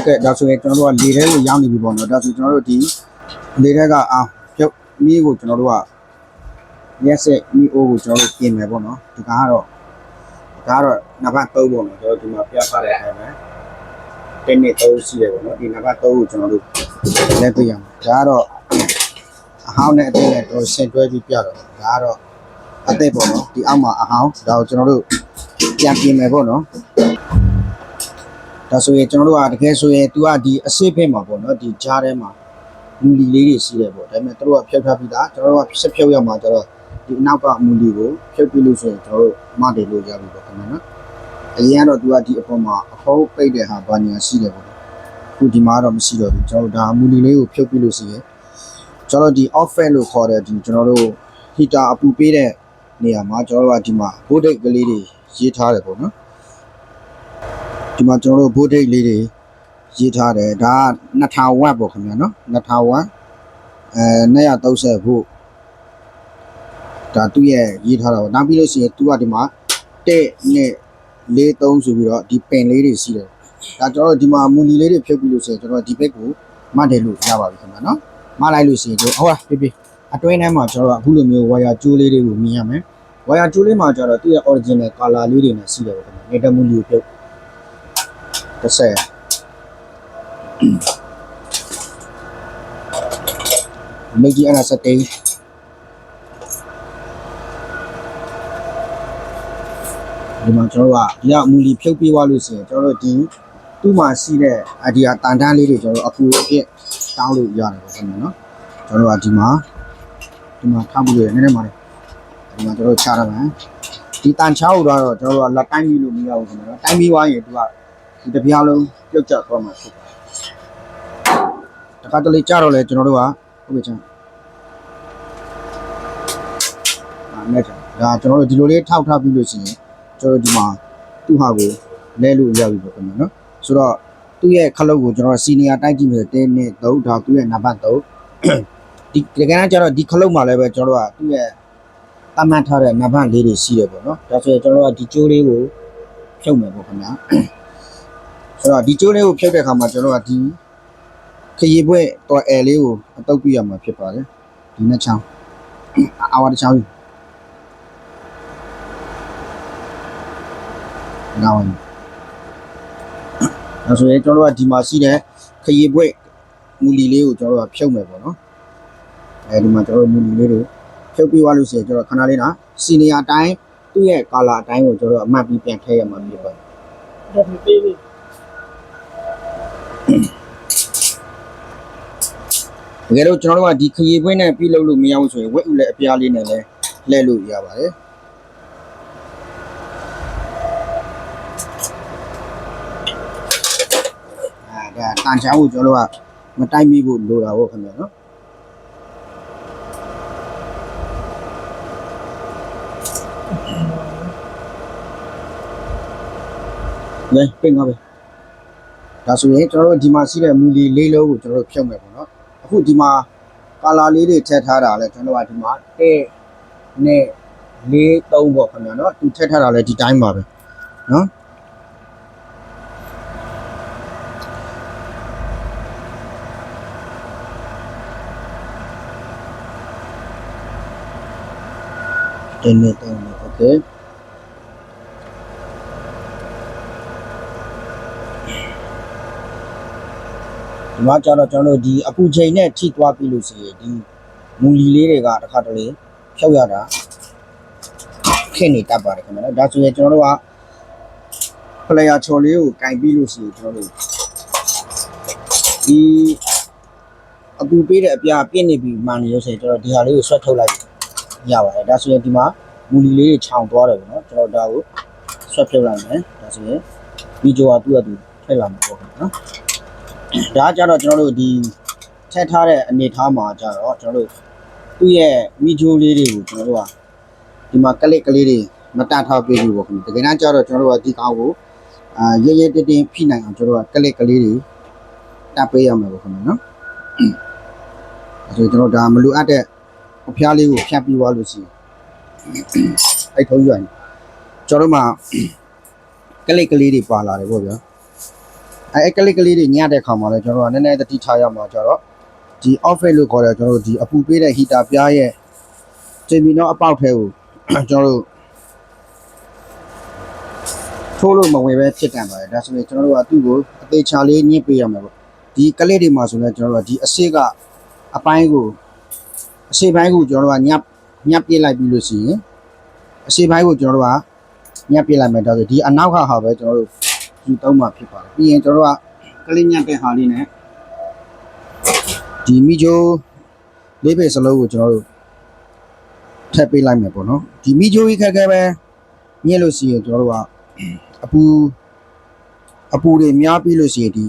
ဟုတ်ကဲ့ဒါဆိုရင်ကျွန်တော်တို့ကလေထဲကိုရောက်နေပြီပေါ့နော်ဒါဆိုကျွန်တော်တို့ဒီလေထဲကအာပြုတ်မီးကိုကျွန်တော်တို့ကရက်ဆက်မီးအိုးကိုကျွန်တော်တို့ပြင်မယ်ပေါ့နော်ဒီကားကတော့ဒီကားကတော့နံပါတ်3ပေါ့နော်ကျွန်တော်ဒီမှာပြထားတဲ့အတိုင်းပဲတစ်နှစ်3ရှိတယ်ပေါ့နော်ဒီနံပါတ်3ကိုကျွန်တော်တို့လက်ပြရမယ်ဒါကတော့အဟောင်းနဲ့အသေးနဲ့တော့ဆင်တွဲပြီးပြတော့ဒါကတော့အသေးပေါ့နော်ဒီအောက်မှာအဟောင်းဒါကိုကျွန်တော်တို့ပြန်ပြင်မယ်ပေါ့နော် ဒါဆိုရင်ကျွန်တော်တို့ကတကယ်ဆိုရင် तू ကဒီအစစ်ဖက်မှာပေါ့နော်ဒီကြားထဲမှာမူလီလေးတွေရှိတယ်ပေါ့ဒါပေမဲ့တို့ကဖြုတ်ထားပြီးသားကျွန်တော်တို့ကဆက်ဖြုတ်ရမှာကျတော့ဒီအနောက်ကမူလီကိုဖြုတ်ပြီးလို့ဆိုရင်ကျွန်တော်တို့မတယ်လို့ရပြီပေါ့ခင်ဗျာနော်အရင်ကတော့ तू ကဒီအပေါ်မှာအဖော်ပိတ်တဲ့ဟာဘာညာရှိတယ်ပေါ့အခုဒီမှာတော့မရှိတော့ဘူးကျွန်တော်တို့ဒါမူလီလေးကိုဖြုတ်ပြီးလို့ရှိရင်ကျွန်တော်ဒီ off fan လို့ခေါ်တဲ့ဒီကျွန်တော်တို့ heater အပူပေးတဲ့နေရာမှာကျွန်တော်တို့ကဒီမှာ voltage ကလေးတွေရေးထားတယ်ပေါ့နော် ဒီမှာကျွန်တော်တို့ဘိုးဒိတ်လေးတွေရေးထားတယ်ဒါက2000ဝက်ပေါ့ခင်ဗျာနော်2000ဝက်အဲ230ဖို့ဒါသူ့ရဲ့ရေးထားတာပေါ့နောက်ပြီးလို့ရှိရင်သူကဒီမှာတဲ့နဲ့43ဆိုပြီးတော့ဒီပင်လေးတွေရှိတယ်ဒါကျွန်တော်တို့ဒီမှာမူလီလေးတွေဖြုတ်ပြီးလို့ရှိရင်ကျွန်တော်ဒီဘက်ကိုမှတ်တယ်လို့ရပါပြီခင်ဗျာနော်မှတ်လိုက်လို့ရှိရင်တို့ဟုတ်လားပြပြအတွင်းထဲမှာကျွန်တော်တို့အခုလိုမျိုးဝါယာကျိုးလေးတွေကိုမြင်ရမယ်ဝါယာကျိုးလေးမှာကျတော့သူ့ရဲ့ original color လေးတွေနဲ့ရှိတယ်ပေါ့ခင်ဗျာနေတမူလီကိုဖြုတ် တစ်ဆက်မိကြီးအဲ့ဒါစတိန်ဒီမှာကျွန်တော်တို့ကဒီကအမူလီဖြုတ်ပေးသွားလို့ဆိုရင်ကျွန်တော်တို့ဒီသူ့မှာရှိတဲ့အဒီအတန်တန်းလေးတွေကျွန်တော်တို့အခုအဖြစ်တောင်းလို့ရတယ်ပေါ့ခင်ဗျာနော်ကျွန်တော်တို့ကဒီမှာဒီမှာထားပြီးရနည်းနည်းမှလည်းဒီမှာကျွန်တော်တို့ချရမယ်ဒီတန်ချောက်တော့ကျွန်တော်တို့ကလက်တိုင်းပြီးလို့မရဘူးခင်ဗျာနော်တိုင်းပြီးသွားရင်သူက ဒီတစ်ပြားလုံးပြုတ်ကျသွားမှာဖြစ်ပါတယ်တခါတလေကြတော့လေကျွန်တော်တို့ကဟုတ်ပြီချမ်းအာနဲ့ချမ်းဒါကျွန်တော်တို့ဒီလိုလေးထောက်ထားပြီးလို့ရှိရင်ကျွန်တော်တို့ဒီမှာသူ့ဟာကိုလဲလို့ရပြီပေါ့ခင်ဗျာနော်ဆိုတော့သူ့ရဲ့ခလုတ်ကိုကျွန်တော်စီနီယာတိုက်ကြည့်မယ်တင်းနဲ့3ဒါသူ့ရဲ့နံပါတ်3ဒီတကယ်တမ်းကျတော့ဒီခလုတ်မှာလည်းပဲကျွန်တော်တို့ကသူ့ရဲ့တတ်မှတ်ထားတဲ့နံပါတ်လေးတွေရှိတယ်ပေါ့နော်ဒါဆိုရင်ကျွန်တော်တို့ကဒီကျိုးလေးကိုဖြုတ်မယ်ပေါ့ခင်ဗျာ ဆိုတော့ဒီကျိုးလေးကိုဖြုတ်တဲ့အခါမှာကျွန်တော်ကဒီခရီးပွဲတော်အဲလေးကိုအတုပ်ပြရမှာဖြစ်ပါတယ်ဒီနှစ်ချောင်းအာဝါတစ်ချောင်းကြီးနောက်ဝင်အဲဆိုရင်ကျွန်တော်တို့ကဒီမှာရှိတဲ့ခရီးပွဲမူလီလေးကိုကျွန်တော်တို့ကဖြုတ်မယ်ပေါ့နော်အဲဒီမှာကျွန်တော်တို့မူလီလေးတွေဖြုတ်ပြီးသွားလို့ရှိရင်ကျွန်တော်ခဏလေးနော်စီနီယာအတိုင်းသူ့ရဲ့ကာလာအတိုင်းကိုကျွန်တော်တို့အမှတ်ပြီးပြန်ထည့်ရမှာဖြစ်ပါတယ်ဒါမပေးဘူး တကယ်တော့ကျွန်တော်တို့ကဒီခရီးပွင့်နဲ့ပြုလုပ်လို့မရဘူးဆိုရင်ဝက်ဥလည်းအပြားလေးနဲ့လည်းလှည့်လို့ရပါတယ်အာဒါတန်ချောင်းကိုကျွန်တော်တို့ကမတိုက်မိဖို့လိုတာဟုတ်ခင်ဗျာနော်လေပြင်ပါပဲ ဒါဆိုရင်ကျွန်တော်တို့ဒီမှာရှိတဲ့မူလီလေးလုံးကိုကျွန်တော်တို့ဖြုတ်မယ်ပေါ့နော်အခုဒီမှာကာလာလေးတွေထည့်ထားတာလဲကျွန်တော်ကဒီမှာတဲ့နဲ့လေးသုံးပေါ့ခင်ဗျာနော်သူထည့်ထားတာလဲဒီတိုင်းပါပဲနော်တဲ့နဲ့သုံးပေါ့ ဒီမှာကျတော့ကျွန်တော်တို့ဒီအပူချိန်နဲ့ထိသွားပြီလို့ဆိုရင်ဒီမူလီလေးတွေကတစ်ခါတလေဖြုတ်ရတာခင်းနေတတ်ပါတယ်ခင်ဗျာနော်ဒါဆိုရင်ကျွန်တော်တို့ကပလေယာချော်လေးကိုကင်ပြီးလို့ရှိရင်ကျွန်တော်တို့ဒီအပူပေးတဲ့အပြားပြည့်နေပြီမှန်နေလို့ဆိုရင်ကျွန်တော်ဒီဟာလေးကိုဆွတ်ထုတ်လိုက်ရပါတယ်ဒါဆိုရင်ဒီမှာမူလီလေးတွေခြောင်သွားတယ်ပေါ့နော်ကျွန်တော်ဒါကိုဆွတ်ဖြုတ်လိုက်မယ်ဒါဆိုရင်ဗီဒီယိုကသူ့အတူထည့်လာမှာပေါ့ခင်ဗျာနော် ဒါကကြတော့ကျွန်တော်တို့ဒီထက်ထားတဲ့အနေထားမှာကြတော့ကျွန်တော်တို့သူ့ရဲ့မီဂျိုလေးတွေကိုကျွန်တော်တို့ကဒီမှာကလစ်ကလေးတွေမတတ်ထားပေးဘူးပေါ့ခင်ဗျတကယ်တမ်းကျတော့ကျွန်တော်တို့ကဒီကောင်ကိုအာရဲရဲတင်းတင်းဖိနိုင်အောင်ကျွန်တော်တို့ကကလစ်ကလေးတွေတတ်ပေးရမှာပေါ့ခင်ဗျနော်အဲဆိုကျွန်တော်ဒါမလိုအပ်တဲ့အဖျားလေးကိုဖြတ်ပြီးသွားလို့ရှိရင်အဲ့ထုံးရွိုင်ကျွန်တော်တို့မှာကလစ်ကလေးတွေပါလာတယ်ပေါ့ဗျာ အဲအဲ့ကလစ်ကလေးတွေညတဲ့ခါမှာလည်းကျွန်တော်တို့ကနည်းနည်းတတိထားရမှာကြတော့ဒီ office လို့ခေါ်တဲ့ကျွန်တော်တို့ဒီအပူပေးတဲ့ heater ပြားရဲ့တင်ပြီးတော့အပေါက်ထဲကိုကျွန်တော်တို့ထိုးလို့မဝင်ပဲဖြစ်တန်ပါတယ်ဒါဆိုရင်ကျွန်တော်တို့ကသူ့ကိုအသေးချာလေးညှစ်ပေးရမှာပေါ့ဒီကလစ်တွေမှာဆိုရင်ကျွန်တော်တို့ကဒီအစစ်ကအပိုင်းကိုအစစ်ပိုင်းကိုကျွန်တော်တို့ကညပ်ညပ်ပြစ်လိုက်ပြီးလို့ရှိရင်အစစ်ပိုင်းကိုကျွန်တော်တို့ကညပ်ပြစ်လိုက်မယ်ဒါဆိုဒီအနောက်ကဟာပဲကျွန်တော်တို့ ဒီသုံးမှာဖြစ်ပါတယ်ပြီးရင်ကျွန်တော်တို့ကကလေးညက်တဲ့ဟာလေးနဲ့ဒီမီဂျိုလေးပေစလုံးကိုကျွန်တော်တို့ထပ်ပေးလိုက်မယ်ပေါ့နော်ဒီမီဂျိုကြီးခက်ခဲပဲညက်လို့ရှိရင်ကျွန်တော်တို့ကအပူအပူတွေများပြီးလို့ရှိရင်ဒီ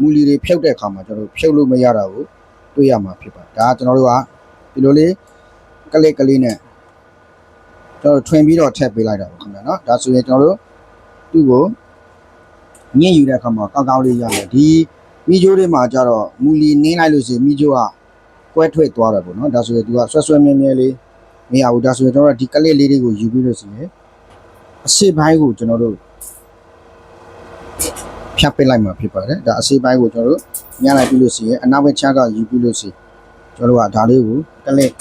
မူလီတွေဖြုတ်တဲ့အခါမှာကျွန်တော်တို့ဖြုတ်လို့မရတာကိုတွေ့ရမှာဖြစ်ပါတယ်ဒါကကျွန်တော်တို့ကဒီလိုလေးကလေးကလေးနဲ့ကျွန်တော်တို့ထွင်ပြီးတော့ထည့်ပေးလိုက်တာပေါ့ခင်ဗျာနော်ဒါဆိုရင်ကျွန်တော်တို့သူ့ကို ညင်ယူတဲ့အခါမှာကောင်းကောင်းလေးရတယ်ဒီမီဂျိုးတွေမှာကျတော့မူလီနင်းလိုက်လို့ရှိရင်မီဂျိုးကကွဲထွက်သွားတယ်ပေါ့နော်ဒါဆိုရင်သူကဆွဲဆွဲမြဲမြဲလေးမရဘူးဒါဆိုရင်ကျွန်တော်တို့ဒီကလစ်လေးတွေကိုယူပြီးလို့ရှိရင်အစစ်ပိုင်းကိုကျွန်တော်တို့ဖြတ်ပစ်လိုက်မှာဖြစ်ပါတယ်ဒါအစစ်ပိုင်းကိုကျွန်တော်တို့ညှလိုက်ပြီးလို့ရှိရင်အနောက်ဘက်ချက်ကယူပြီးလို့ရှိရင်ကျွန်တော်တို့ကဒါလေးကိုကလစ်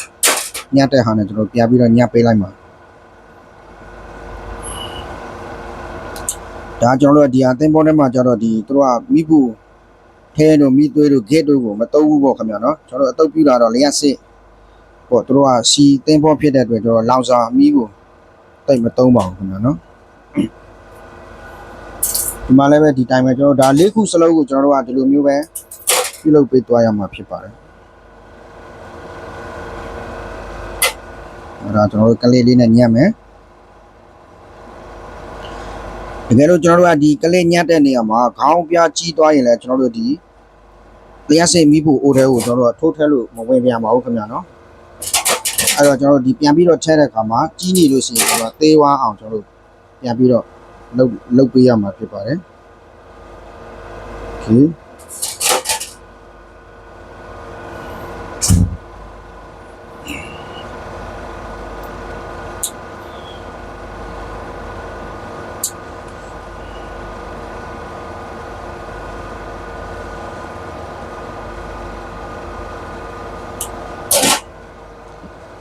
ညှတဲ့ဟာနဲ့ကျွန်တော်တို့ပြပြီးတော့ညှပေးလိုက်မှာ ဒါကျွန်တော်တို့ကဒီဟာသင်္ဘောထဲမှာကျတော့ဒီသူတို့ကမိဖို့ထဲတို့မိသွေးတို့ဂက်တို့ကိုမတုံးဘူးပေါ့ခင်ဗျာနော်ကျွန်တော်တို့အတုပ်ပြတာတော့လျှက်စစ်ပေါ့သူတို့ကစီသင်္ဘောဖြစ်တဲ့အတွက်ကျွန်တော်လောင်စာမိကိုတိတ်မတုံးပါဘူးခင်ဗျာနော်ဒီမှာလည်းပဲဒီတိုင်းပဲကျွန်တော်တို့ဒါလေးခုစလုံးကိုကျွန်တော်တို့ကဒီလိုမျိုးပဲပြုလုပ်ပေးသွားရမှာဖြစ်ပါတယ်အဲ့ဒါကျွန်တော်တို့ကလေးလေးနဲ့ညှက်မယ် တကယ်လို့ကျွန်တော်တို့ကဒီကလေးညတ်တဲ့နေရာမှာခေါင်းပြားကြီးသွားရင်လည်းကျွန်တော်တို့ဒီလျှက်စိတ်မိဖို့အိုးထဲကိုကျွန်တော်တို့ကထိုးထည့်လို့မဝင်ပြန်ပါဘူးခင်ဗျာနော်အဲ့တော့ကျွန်တော်တို့ဒီပြန်ပြီးတော့ထဲတဲ့အခါမှာကြီးနေလို့ရှိရင်ကျွန်တော်သေးဝမ်းအောင်ကျွန်တော်တို့ပြန်ပြီးတော့လုတ်လုတ်ပေးရမှာဖြစ်ပါတယ်โอเค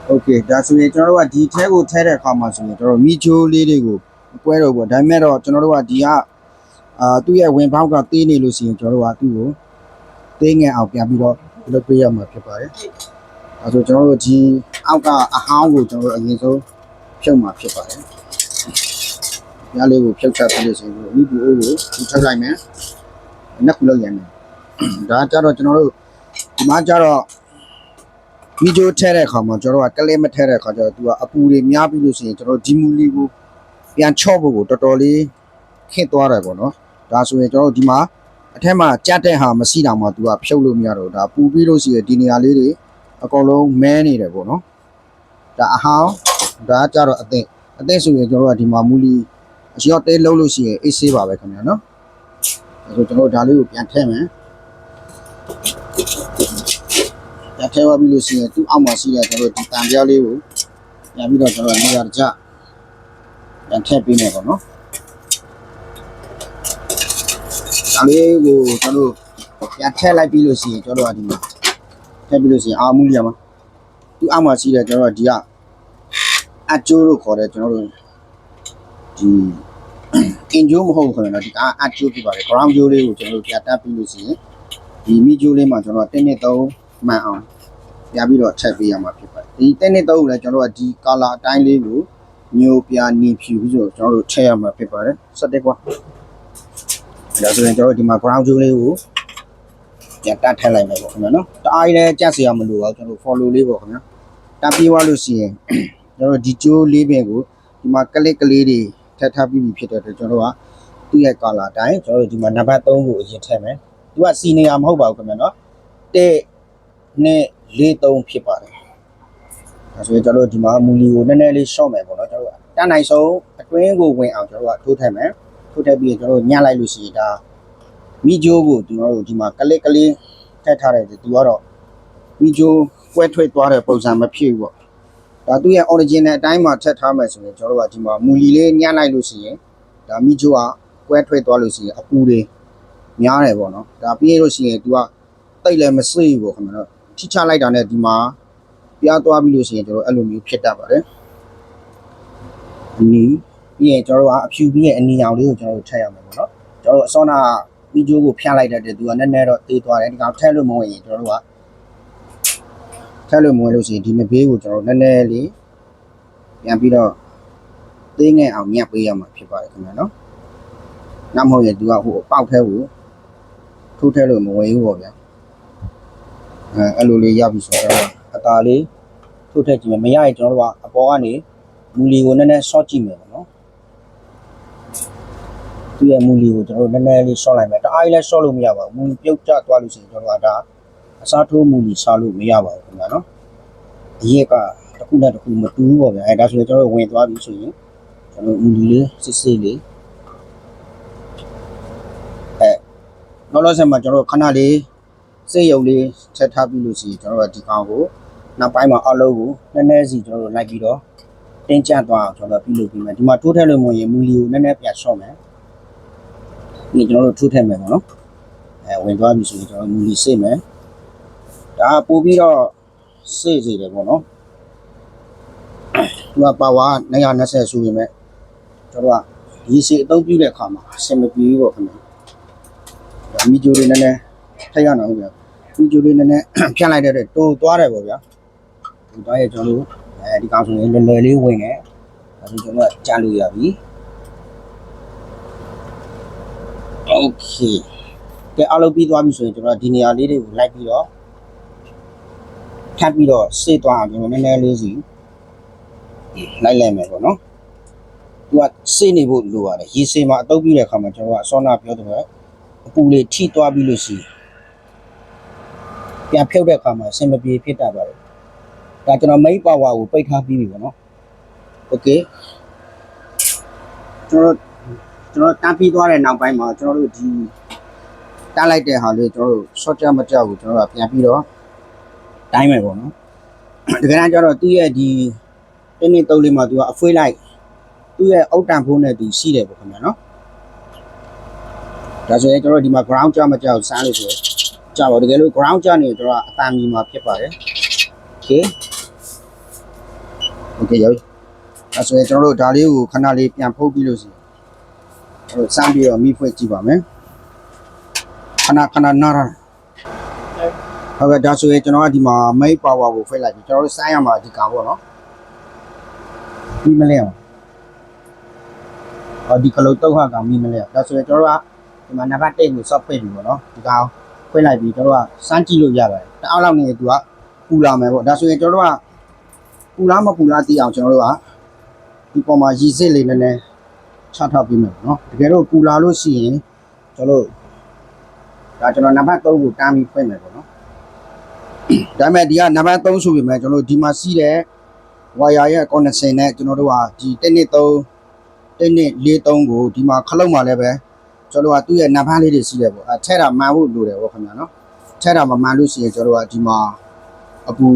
โอเคဒါဆိုရင်ကျွန်တော်တို့ကဒီထဲကိုထဲတဲ့အခါမှာဆိုရင်ကျွန်တော်တို့မီချိုးလေးတွေကိုမကွဲတော့ဘူးဒါပေမဲ့တော့ကျွန်တော်တို့ကဒီကအာသူ့ရဲ့ဝင်ပေါက်ကသေးနေလို့ရှိရင်ကျွန်တော်တို့ကသူ့ကိုသေးငယ်အောင်ပြန်ပြီးတော့လုပ်ပေးရမှာဖြစ်ပါတယ်အဲဆိုကျွန်တော်တို့ဒီအောက်ကအဟောင်းကိုကျွန်တော်တို့အရင်ဆုံးဖြုတ်မှာဖြစ်ပါတယ်ညလေးကိုဖြုတ်ချပြီးလို့ရှိရင်မိပူအိုးကိုထူထပ်လိုက်မယ်နှစ်ခုလောက်ရမယ်ဒါကြတော့ကျွန်တော်တို့ဒီမှာကြတော့ ဗီဒီယိုထည့်တဲ့အခါမှာကျွန်တော်တို့ကကလေးမထည့်တဲ့အခါကျတော့သူကအပူတွေများပြီးလို့ရှိရင်ကျွန်တော်ဒီမူလီကိုပြန်ချော့ဖို့ကိုတော်တော်လေးခင့်သွားတယ်ပေါ့နော်ဒါဆိုရင်ကျွန်တော်တို့ဒီမှာအထက်မှာကြက်တဲ့ဟာမရှိတော့မှသူကဖြုတ်လို့မရတော့ဘူးဒါပူပြီးလို့ရှိရင်ဒီနေရာလေးတွေအကုန်လုံးမဲနေတယ်ပေါ့နော်ဒါအဟောင်းဒါကကြတော့အသင့်အသင့်ဆိုရင်ကျွန်တော်တို့ကဒီမှာမူလီအရော့တဲလုံးလို့ရှိရင်အေးဆေးပါပဲခင်ဗျာနော်အဲဆိုကျွန်တော်တို့ဒါလေးကိုပြန်ထည့်မယ် ရထဲသွားပြီးလို့ရှိရင်သူ့အောက်မှာရှိတဲ့ကျွန်တော်တို့ဒီတံပြားလေးကိုပြန်ပြီးတော့ကျွန်တော်တို့နေရာတကျပြန်ထည့်ပေးမယ်ပေါ့နော်ဒါလေးကိုကျွန်တော်တို့ပြန်ထည့်လိုက်ပြီးလို့ရှိရင်ကျွန်တော်တို့ကဒီမှာထည့်ပြီးလို့ရှိရင်အာမူလီယာမှာသူ့အောက်မှာရှိတဲ့ကျွန်တော်တို့ဒီကအကျိုးလို့ခေါ်တဲ့ကျွန်တော်တို့ဒီအင်ဂျိုးမဟုတ်ဘူးခင်ဗျာနော်ဒီကအကျိုးဖြစ်ပါတယ် ground ဂျိုးလေးကိုကျွန်တော်တို့ပြတ်တက်ပြီးလို့ရှိရင်ဒီမီဂျိုးလေးမှာကျွန်တော်ကတင်းနှစ်သုံး မှန်အောင်ပြပြီးတော့ထည့်ပေးရမှာဖြစ်ပါတယ်ဒီတက်နှစ်တော့လည်းကျွန်တော်တို့ကဒီ color အတိုင်းလေးကိုမျိုးပြနီဖြူပြီးဆိုကျွန်တော်တို့ထည့်ရမှာဖြစ်ပါတယ်ဆက်တက်ကွာဒါဆိုရင်ကျွန်တော်တို့ဒီမှာ ground ဂျိုးလေးကိုပြန်တက်ထည့်လိုက်မယ်ပေါ့ခင်ဗျာနော်တအားကြီးလည်းကြက်စရာမလိုပါဘူးကျွန်တော်တို့ follow လေးပေါ့ခင်ဗျာတက်ပြီးသွားလို့ရှိရင်ကျွန်တော်တို့ဒီဂျိုးလေးပင်ကိုဒီမှာကလစ်ကလေးတွေထည့်ထားပြီးပြီဖြစ်တဲ့အတွက်ကျွန်တော်တို့ကသူ့ရဲ့ color အတိုင်းကျွန်တော်တို့ဒီမှာနံပါတ်3ကိုအရင်ထည့်မယ်သူကစီနေရမဟုတ်ပါဘူးခင်ဗျာနော်တဲ့ နဲ့43ဖြစ်ပါတယ်ဒါဆိုရင်ကျွန်တော်တို့ဒီမှာမူလီကိုနည်းနည်းလေးရှော့မယ်ပေါ့နော်ကျွန်တော်တို့တန်းနိုင်ဆုံးအတွင်းကိုဝင်အောင်ကျွန်တော်တို့ကထိုးထည့်မယ်ထိုးထည့်ပြီးရင်ကျွန်တော်တို့ညှလိုက်လို့ရှိရင်ဒါမိဂျိုးကိုကျွန်တော်တို့ဒီမှာကလစ်ကလေးထည့်ထားတယ်သူကတော့မိဂျိုးကွဲထွက်သွားတဲ့ပုံစံမဖြစ်ဘူးပေါ့ဒါသူ့ရဲ့ original အတိုင်းမှာထည့်ထားမယ်ဆိုရင်ကျွန်တော်တို့ကဒီမှာမူလီလေးညှလိုက်လို့ရှိရင်ဒါမိဂျိုးကကွဲထွက်သွားလို့ရှိရင်အပူတွေများတယ်ပေါ့နော်ဒါပြီးရလို့ရှိရင် तू ကတိတ်လည်းမစိဘူးပေါ့ခင်ဗျာ နော်ထိချလိုက်တာနဲ့ဒီမှာပြားသွားပြီးလို့ရှိရင်ကျွန်တော်အဲ့လိုမျိုးဖြစ်တတ်ပါတယ်အနီးပြီးရင်ကျွန်တော်တို့ကအဖြူပြီးရဲ့အနီရောင်လေးကိုကျွန်တော်တို့ထည့်ရမယ်ပေါ့နော်ကျွန်တော်တို့အစောနာဗီဒီယိုကိုဖျက်လိုက်တဲ့အတွက် तू ကနည်းနည်းတော့တေးသွားတယ်ဒီကောင်ထည့်လို့မဝင်ရင်ကျွန်တော်တို့ကထည့်လို့မဝင်လို့ရှိရင်ဒီမဘေးကိုကျွန်တော်တို့နည်းနည်းလေးပြန်ပြီးတော့သေးငယ်အောင်မြတ်ပေးရမှာဖြစ်ပါတယ်ခင်ဗျာနော်နောက်မဟုတ်ရင် तू ကဟိုအပေါက်ထဲကိုထိုးထဲလို့မဝင်ဘူးပေါ့ဗျာ အဲအဲ့လိုလေးရပြီဆိုတော့အตาလေးထိုးထဲကြည့်မယ်မရရင်ကျွန်တော်တို့ကအပေါ်ကနေမူလီကိုနည်းနည်းဆော့ကြည့်မယ်ပေါ့နော်သူ့ရဲ့မူလီကိုကျွန်တော်တို့နည်းနည်းလေးဆော့လိုက်မယ်တအားကြီးလည်းဆော့လို့မရပါဘူးမူလီပြုတ်ကျသွားလို့ရှိရင်ကျွန်တော်တို့ကဒါအစားထိုးမူလီဆော့လို့မရပါဘူးခင်ဗျာနော်အရက်ကတစ်ခုနဲ့တစ်ခုမတူဘူးပေါ့ဗျာအဲဒါဆိုရင်ကျွန်တော်တို့ဝင်သွားပြီဆိုရင်ကျွန်တော်တို့မူလီလေးစစ်စစ်လေးအဲနောက်လို့ဆက်မှာကျွန်တော်တို့ခဏလေး စိတ်ယုံလေးချက်ထားပြီးလို့ရှိရင်ကျွန်တော်တို့ကဒီကောင်ကိုနောက်ပိုင်းမှာအောက်လုံးကိုနည်းနည်းစီကျွန်တော်တို့လိုက်ပြီးတော့တင်းကျပ်သွားအောင်ကျွန်တော်တို့ပြုလုပ်ပြီးမယ်ဒီမှာတိုးထည့်လို့မဝင်ရင်မူလီကိုနည်းနည်းပြန်ဆော့မယ်ဒီကျွန်တော်တို့ထိုးထည့်မယ်ပေါ့နော်အဲဝင်သွားပြီဆိုရင်ကျွန်တော်မူလီစိတ်မယ်ဒါပို့ပြီးတော့စိတ်စီတယ်ပေါ့နော်ဒီမှာပါဝါ920ဆိုရင်မဲ့ကျွန်တော်တို့ကဒီစီအသုံးပြုတဲ့အခါမှာအဆင်မပြေဘူးပေါ့ခင်ဗျာဒါမီဂျိုတွေနည်းနည်းထည့်ရအောင် ဗျာမီဂျိုတွေနည်းနည်း ဖြန့်လိုက်တဲ့အတွက်တိုးသွားတယ်ပေါ့ဗျာတိုးသွားရဲ့ကျွန်တော်တို့အဲဒီကောင်ဆိုရင်လွယ်လွယ်လေးဝင်တယ်ဒါဆိုကျွန်တော်ကကြားလို့ရပြီโอเคကဲအားလုံးပြီးသွားပြီဆိုရင်ကျွန်တော်ဒီနေရာလေးတွေကိုလိုက်ပြီးတော့ထပ်ပြီးတော့စေ့သွားအောင်ကျွန်တော်နည်းနည်းလေးစီလိုက်လိုက်မယ်ပေါ့နော်သူကစေ့နေဖို့လိုရတယ်ရေစေးမှာအတုပ်ပြတဲ့အခါမှာကျွန်တော်ကအစောနာပြောတဲ့ပဲအပူလေးထိသွားပြီးလို့ရှိရင် ပြန်ဖြုတ်တဲ့အခါမှာအဆင်မပြေဖြစ်တတ်ပါတယ်ဒါကျွန်တော် main power ကိုပိတ်ထားပြီးပြီပေါ့နော် okay ကျွန်တော်ကျွန်တော်တန်းပြီးသွားတဲ့နောက်ပိုင်းမှာကျွန်တော်တို့ဒီတန်းလိုက်တဲ့ဟာလေးကျွန်တော်တို့ short ကြမကြောက်ဘူးကျွန်တော်တို့ပြန်ပြီးတော့တိုင်းမယ်ပေါ့နော်တကယ်တမ်းကျတော့သူ့ရဲ့ဒီတင်းတင်းတုပ်လေးမှာသူကအဖွေးလိုက်သူ့ရဲ့အုတ်တန်ဖိုးနဲ့သူရှိတယ်ပေါ့ခင်ဗျာနော်ဒါဆိုရင်ကျွန်တော်တို့ဒီမှာ ground ကြမကြောက်စမ်းလို့ဆိုရင် ကြပါတကယ်လို့ ground ကြနေတော့အတန်မီမှာဖြစ်ပါတယ် okay okay ရောဒါဆိုရင်ကျွန်တော်တို့ဒါလေးကိုခဏလေးပြန်ဖုတ်ပြီးလို့ရှိရင်ကျွန်တော်စမ်းပြီးတော့မိဖွင့်ကြည့်ပါမယ်ခဏခဏနားရဟုတ်ကဲ့ဒါဆိုရင်ကျွန်တော်ကဒီမှာ main power ကိုဖွင့်လိုက်ပြီကျွန်တော်တို့စမ်းရမှာဒီကောင်ပေါ့နော်ဒီမလဲအောင်ဟောဒီကလုံးတော့ဟာကောင်မိမလဲဒါဆိုရင်ကျွန်တော်တို့ကဒီမှာနံပါတ်1ကို soft ဖွင့်ပြီပေါ့နော်ဒီကောင် ဖွင့်လိုက်ပြီကျွန်တော်တို့ကစမ်းကြည့်လို့ရပါတယ်တအားလောက်နေသူကပူလာမယ်ပေါ့ဒါဆိုရင်ကျွန်တော်တို့ကပူလားမပူလားသိအောင်ကျွန်တော်တို့ကဒီပေါ်မှာရည်စစ်လေးနည်းနည်းချထားပြီးမယ်ပေါ့နော်တကယ်လို့ပူလာလို့ရှိရင်ကျွန်တော်တို့ဒါကျွန်တော်နံပါတ်3ကိုတန်းပြီးဖွင့်မယ်ပေါ့နော်ဒါပေမဲ့ဒီကနံပါတ်3ဆိုပေမဲ့ကျွန်တော်တို့ဒီမှာစီးတဲ့ဝါယာရဲ့ connection နဲ့ကျွန်တော်တို့ကဒီ1နှစ်3 1နှစ်4 3ကိုဒီမှာခလုတ်မှာလည်းပဲ ကျွန်တော်တို့ကသူ့ရဲ့နံပါတ်လေးတွေစီးတယ်ပေါ့အဲထဲတာမှန်ဖို့လိုတယ်ပေါ့ခင်ဗျာနော်ထဲတာမမှန်လို့ရှိရင်ကျွန်တော်တို့ကဒီမှာအပူ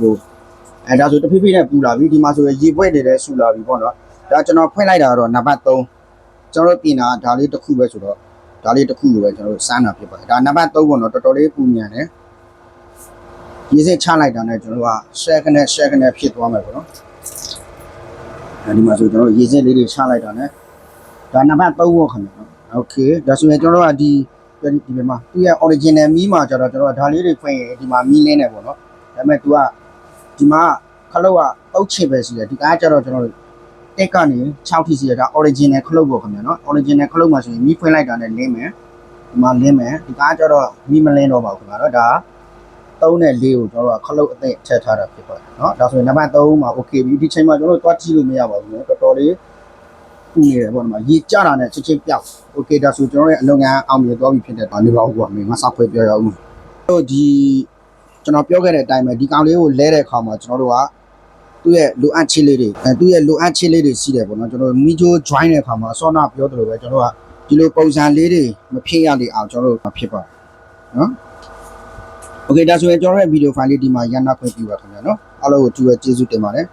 ဟိုအဲဒါဆိုတဖြည်းဖြည်းနဲ့ပူလာပြီဒီမှာဆိုရင်ရေပွဲတွေလည်းဆူလာပြီပေါ့နော်ဒါကျွန်တော်ဖွင့်လိုက်တာတော့နံပါတ်3ကျွန်တော်တို့ပြင်တာဒါလေးတစ်ခုပဲဆိုတော့ဒါလေးတစ်ခုလိုပဲကျွန်တော်တို့စမ်းတာဖြစ်ပါတယ်ဒါနံပါတ်3ပေါ့နော်တော်တော်လေးပူမြန်တယ်ရေစစ်ချလိုက်တာနဲ့ကျွန်တော်တို့က second နဲ့ second နဲ့ဖြစ်သွားမယ်ပေါ့နော်အဲဒီမှာဆိုကျွန်တော်တို့ရေစစ်လေးတွေချလိုက်တာနဲ့ဒါနံပါတ်3ပေါ့ခင်ဗျာ โอเคဒါဆိုရင်ကျွန်တော်တို့ကဒီဒီဒီမှာသူရဲ့ original မီးမှာကျတော့ကျွန်တော်ကဒါလေးတွေဖွင့်ရင်ဒီမှာမီးလင်းနေပေါ့နော်ဒါပေမဲ့ तू ကဒီမှာခလုတ်ကတုတ်ချစ်ပဲရှိတယ်ဒီကားကျတော့ကျွန်တော်တို့တက်ကနေ6ထိစီရတာ original ခလုတ်ပေါ့ခင်ဗျာနော် original ခလုတ်မှာဆိုရင်မီးဖွင့်လိုက်တာနဲ့လင်းမယ်ဒီမှာလင်းမယ်ဒီကားကျတော့မီးမလင်းတော့ပါဘူးခင်ဗျာနော်ဒါ3နဲ့4ကိုကျွန်တော်တို့ကခလုတ်အသက်ထည့်ထားတာဖြစ်ပါတယ်เนาะဒါဆိုရင်နံပါတ်3မှာ okay ပြီဒီချိန်မှာကျွန်တော်တို့တွားကြည့်လို့မရပါဘူးเนาะတော်တော်လေး ပူနေတယ်ပေါ့ဒီမှာရေကျတာနဲ့ချက်ချင်းပြောက် okay ဒါဆိုကျွန်တော်ရဲ့အလုပ်ငန်းအောင်မြင်သွားပြီဖြစ်တဲ့ဒါနေပါဦးကွာမင်းငါစဖွေပြောရအောင်တို့ဒီကျွန်တော်ပြောခဲ့တဲ့အတိုင်းပဲဒီကောင်လေးကိုလဲတဲ့အခါမှာကျွန်တော်တို့ကသူ့ရဲ့လိုအပ်ချက်လေးတွေအဲသူ့ရဲ့လိုအပ်ချက်လေးတွေရှိတယ်ပေါ့နော်ကျွန်တော်မီဂျို join တဲ့အခါမှာအစောနာပြောသလိုပဲကျွန်တော်ကဒီလိုပုံစံလေးတွေမဖြစ်ရလေအောင်ကျွန်တော်တို့ဖြစ်ပါနော် Okay ဒါဆိုရင်ကျွန်တော်ရဲ့ဗီဒီယိုဖိုင်လေးဒီမှာရန်နာခွင့်ပြုပါခင်ဗျာနော်အားလုံးကိုကြည့်ရကျေးဇူးတင်ပါတယ်